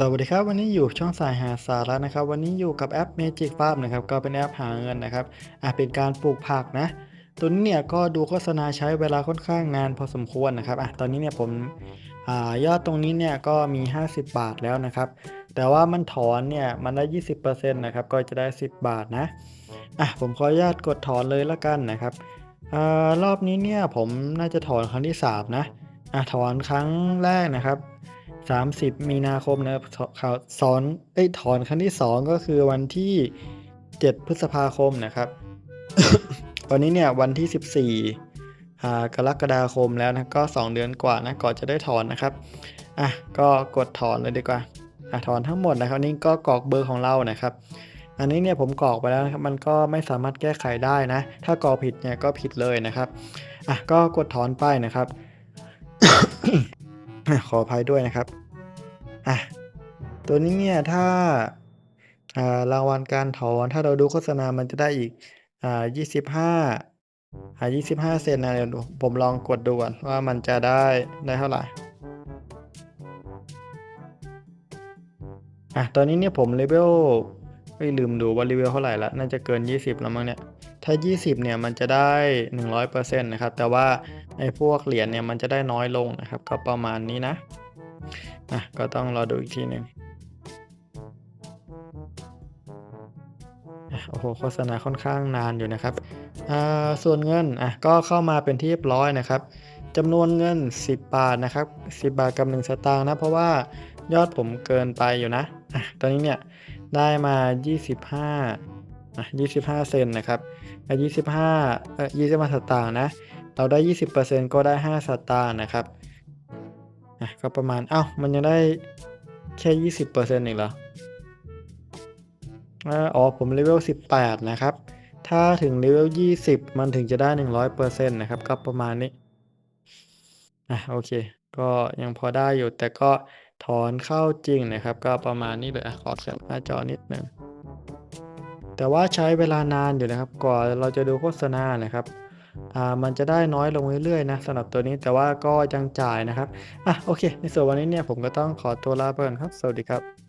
สวัสดีครับวันนี้อยู่ช่องสายหาสาระนะครับ วันนี้อยู่กับแอป Magic Farm นะครับก็เป็นแอปหาเงินนะครับอะเป็นการปลูกผักนะ ตัวนี้เนี่ยก็ดูโฆษณาใช้เวลาค่อนข้างนานพอสมควรนะครับอะตอนนี้เนี่ยผมอ่ายอดตรงนี้เนี่ยก็มี 50 บาทแล้วนะครับ แต่ว่ามันถอนเนี่ยมันได้ 20%นะครับก็จะได้ 10 บาทนะอะผมขออนุญาตกดถอนเลยละกันนะครับอ่ารอบนี้เนี่ยผมน่าจะถอนครั้งที่ 3 นะอะถอนครั้งแรกนะครับ 30 มีนาคมนะครับข่าวสอนเอ้ยถอนครั้งที่ 2 ก็คือวันที่ 7 พฤษภาคมนะครับวันนี้เนี่ยวันที่ 14อ่กรกฎาคมแล้วนะก็ 2 เดือนกว่านะก่อนจะได้ถอนนะครับอะก็กดถอนเลยดีกว่าอะถอนทั้งหมดนะครับนนี้ก็กรอกเบอร์ของเรานะครับ อันนี้เนี่ยผมกรอกไปแล้วนะครับมันก็ไม่สามารถแก้ไขได้นะ ถ้ากรอกผิดเนี่ยก็ผิดเลยนะครับอะก็กดถอนไปนะครับ ขออภัยด้วยนะครับอะตัวนี้เนี่ยถ้าอ่ารางวัลการถอนถ้าเราดูโฆษณามันจะได้อีกอ่า25อ่า25เซนนะเดี๋ยวผมลองกดดูก่อนว่ามันจะได้ได้เท่าไหร่อะตอนนี้เนี่ยผมเลเวลไม่ลืมดูว่าเลเวลเท่าไหร่ละน่าจะเกิน 20 แล้วมั้งเนี่ย ถ้า 20เนี่ยมันจะได้ 100%นะครับ แต่ว่าไอ้พวกเหรียญเนี่ยมันจะได้น้อยลงนะครับ ก็ประมาณนี้นะอะก็ต้องรอดูอีกทีหนึ่งโอ้โหโฆษณาค่อนข้างนานอยู่นะครับส่วนเงินอะก็เข้ามาเป็นที่เรียบร้อยนะครับจำนวนเงิน 10 บาทนะครับ 10 บาทกับ 1 สตางค์นะ เพราะว่ายอดผมเกินไปอยู่นะอะตอนนี้เนี่ยได้มา 25 อะ25 เซนนะครับอะ25เอ่อ25สตางค์นะ เราได้ 20%ก็ได้ 5 สตางค์นะครับอะก็ประมาณอ้าวมันยังได้แค่ 20%เองเหรออ๋อ ผมเลเวล 18 นะครับ ถ้าถึงเลเวล 20 มันถึงจะได้ 100%นะครับ ก็ประมาณนี้ อะ โอเค ก็ยังพอได้อยู่ แต่ก็ถอนเข้าจริงนะครับ ก็ประมาณนี้เลยอะขอแคปหน้าจอนิดหนึ่ง แต่ว่าใช้เวลานานอยู่นะครับกว่าเราจะดูโฆษณานะครับอ่ามันจะได้น้อยลงเรื่อยๆนะสำหรับตัวนี้แต่ว่าก็ยังจ่ายนะครับอะโอเค ในส่วนวันนี้เนี่ยผมก็ต้องขอตัวลาไปก่อนครับ สวัสดีครับ